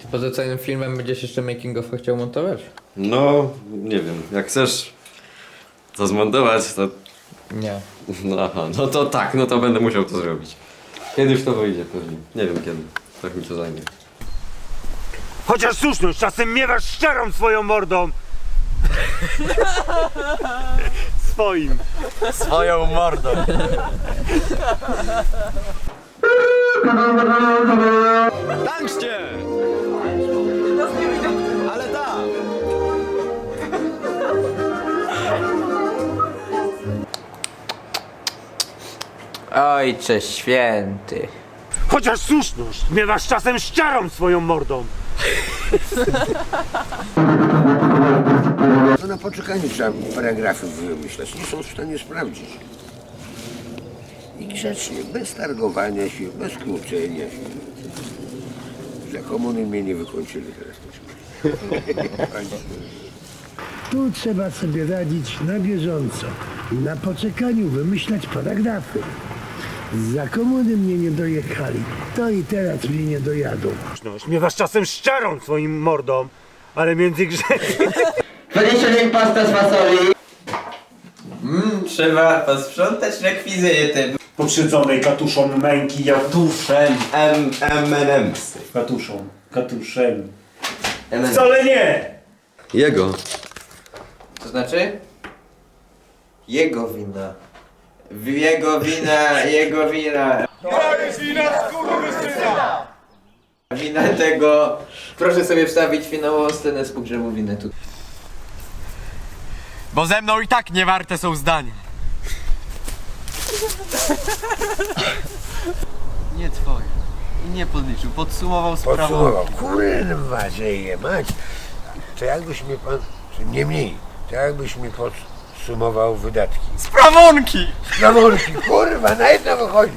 Ty poza całym filmem będziesz jeszcze making of chciał montować? No, nie wiem, jak chcesz to zmontować, to... Nie. No, aha, no to tak, no to będę musiał to zrobić. Kiedyś to wyjdzie pewnie. Nie wiem kiedy. Tak mi to zajmie. Chociaż słuszność, czasem miewasz szczerą swoją mordą. Swoim. Swoją mordą. Ojcze święty. Chociaż słuszność, miewasz czasem szczerą swoją mordą. To na poczekaniu trzeba paragrafy wymyślać. Nie są w stanie sprawdzić. I grzecznie, bez targowania się, bez kłócenia się. Za komuny mnie nie wykończyli teraz. Tu trzeba sobie radzić na bieżąco. Na poczekaniu wymyślać paragrafy. Za komuny mnie nie dojechali, to i teraz mnie nie dojadą. Słuszność, miewasz czasem szczerą swoim mordą, ale między grzechem... 21 pasta z fasoli. Mmm, trzeba posprzątać rekwizyty. Pokrzywdzonej katuszą męki, jak Tuszem M M&M's. katuszą, katuszem. Wcale nie! Jego. To znaczy? Jego wina. W Jego wina, jego wina. Wina tego. Proszę sobie wstawić finałową scenę z pogrzebu winy tu. Bo ze mną i tak niewarte są zdania. Nie twoje. I nie podliczył. Podsumował sprawę. Podsumował. Kurwa, że je mać. To jakbyś mi pan, czy nie mniej, to jakbyś mi podsumował sumował wydatki. Sprawunki! Sprawunki, kurwa, na jedno wychodzi.